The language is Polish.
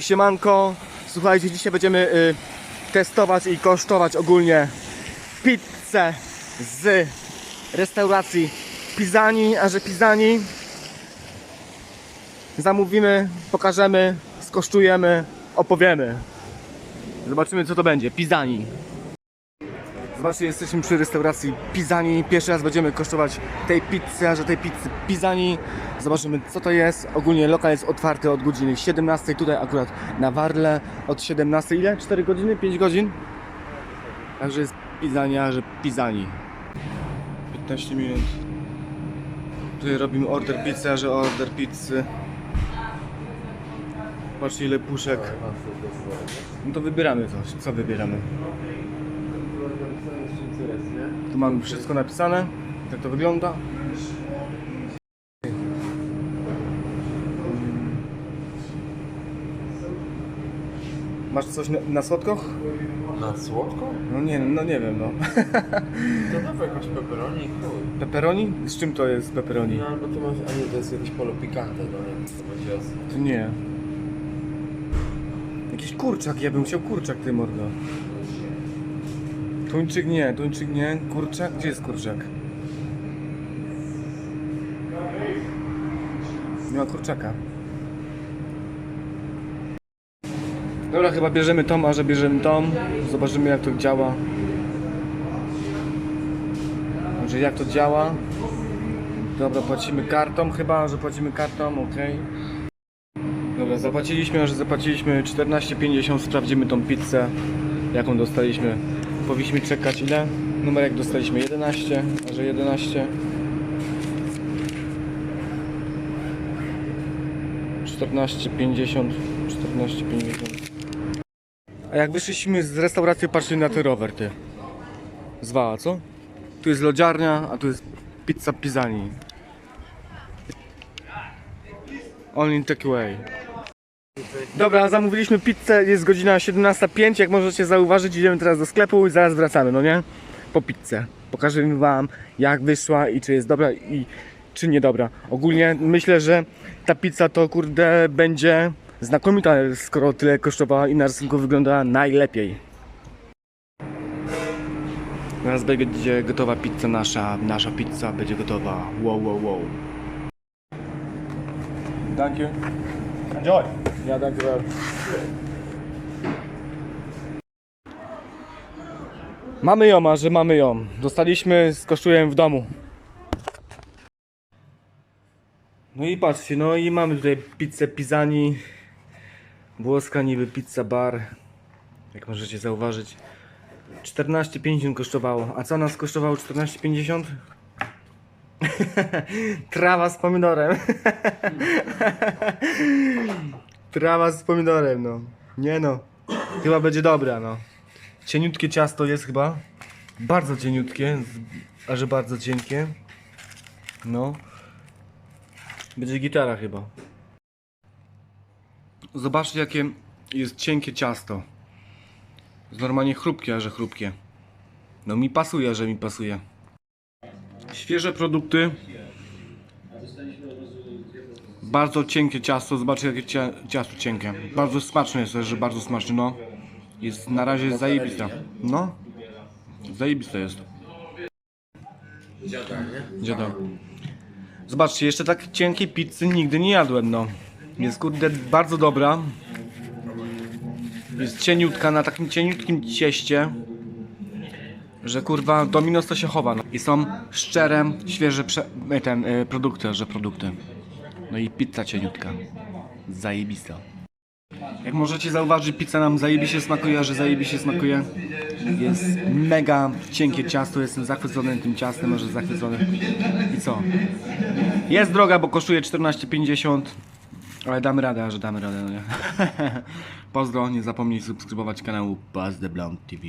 siemanko. Słuchajcie, dzisiaj będziemy y, testować i kosztować ogólnie pizzę z restauracji Pisani, a że Pisani zamówimy, pokażemy, skosztujemy, opowiemy. Zobaczymy co to będzie. Pisani. Zobaczcie, jesteśmy przy restauracji Pisani. Pierwszy raz będziemy kosztować tej pizzy, a że tej pizzy Pisani. Zobaczymy co to jest. Ogólnie lokal jest otwarty od godziny 17. Tutaj akurat na Warle od 17. Ile? 4 godziny? 5 godzin? Także jest Pisani, a że Pisani. 15 minut. Tutaj robimy order pizzy, a że order pizzy. Patrzcie ile puszek. No to wybieramy coś. Co wybieramy? Mamy wszystko napisane, jak to wygląda. Masz coś na, na słodko? Na słodko? No nie, no nie wiem, no. To dawaj jakąś pepperoni chuj. Pepperoni? Z czym to jest pepperoni? No albo tu masz, a nie, to jest jakieś polo pikante, no nie, to będzie os... To nie. Jakiś kurczak, ja bym chciał kurczak, ty mordo. Tuńczyk nie, tuńczyk nie, kurczak? Gdzie jest kurczak? Nie ma kurczaka. Dobra, chyba bierzemy tą, a że bierzemy tą. Zobaczymy jak to działa. Może jak to działa. Dobra, płacimy kartą chyba, że płacimy kartą, ok. Dobra, zapłaciliśmy, że zapłaciliśmy 14,50, sprawdzimy tą pizzę, jaką dostaliśmy. Powinniśmy czekać ile? Numerek dostaliśmy 11, a że 11. 14,50, 14,50. A jak wyszliśmy z restauracji, patrzcie na ten rower, ty. Zwała, co? Tu jest lodziarnia, a tu jest pizza Pisani. Only take away. Dobra, zamówiliśmy pizzę, jest godzina 17.05, jak możecie zauważyć, idziemy teraz do sklepu i zaraz wracamy, no nie? Po pizzę. Pokażę wam jak wyszła i czy jest dobra i czy niedobra. Ogólnie myślę, że ta pizza to kurde będzie znakomita, skoro tyle kosztowała i na rysunku wygląda najlepiej. Teraz będzie gotowa pizza nasza, nasza pizza będzie gotowa. Wow, wow, wow. Thank you. Enjoy. Ja, danke. Mamy ją, a że mamy ją. Dostaliśmy z kosztujem w domu. No i patrzcie, no i mamy tutaj pizzę Pisani. Włoska niby pizza bar. Jak możecie zauważyć. 14,50 kosztowało. A co nas kosztowało 14,50? Trawa z pomidorem. Trawa z pomidorem, no. Nie no. Chyba będzie dobra, no. Cieniutkie ciasto jest chyba. Bardzo cieniutkie, a że bardzo cienkie. No. Będzie gitara chyba. Zobaczcie jakie jest cienkie ciasto. Jest normalnie chrupkie, a że chrupkie. No mi pasuje, że mi pasuje. Świeże produkty. Bardzo cienkie ciasto, zobaczcie jakie cia ciasto cienkie. Bardzo smaczne jest że bardzo smaczne, no. Jest na razie zajebista. No. Zajebiste jest. Dziada, nie? Dziada. Zobaczcie, jeszcze tak cienkiej pizzy nigdy nie jadłem, no. Jest kurde bardzo dobra. Jest cieniutka na takim cieniutkim cieście. Że kurwa Domino's to się chowa. No. I są szczere, świeże prze, ten, e, produkty, że produkty. No i pizza cieniutka. Zajebista. Jak możecie zauważyć, pizza nam zajebiście smakuje, a że zajebiście smakuje. Jest mega cienkie ciasto, jestem zachwycony tym ciastem, a że zachwycony. I co? Jest droga, bo kosztuje 14,50. Ale damy radę, że damy radę, no nie? Pozdro, nie zapomnij subskrybować kanału Buzz the Blonde TV.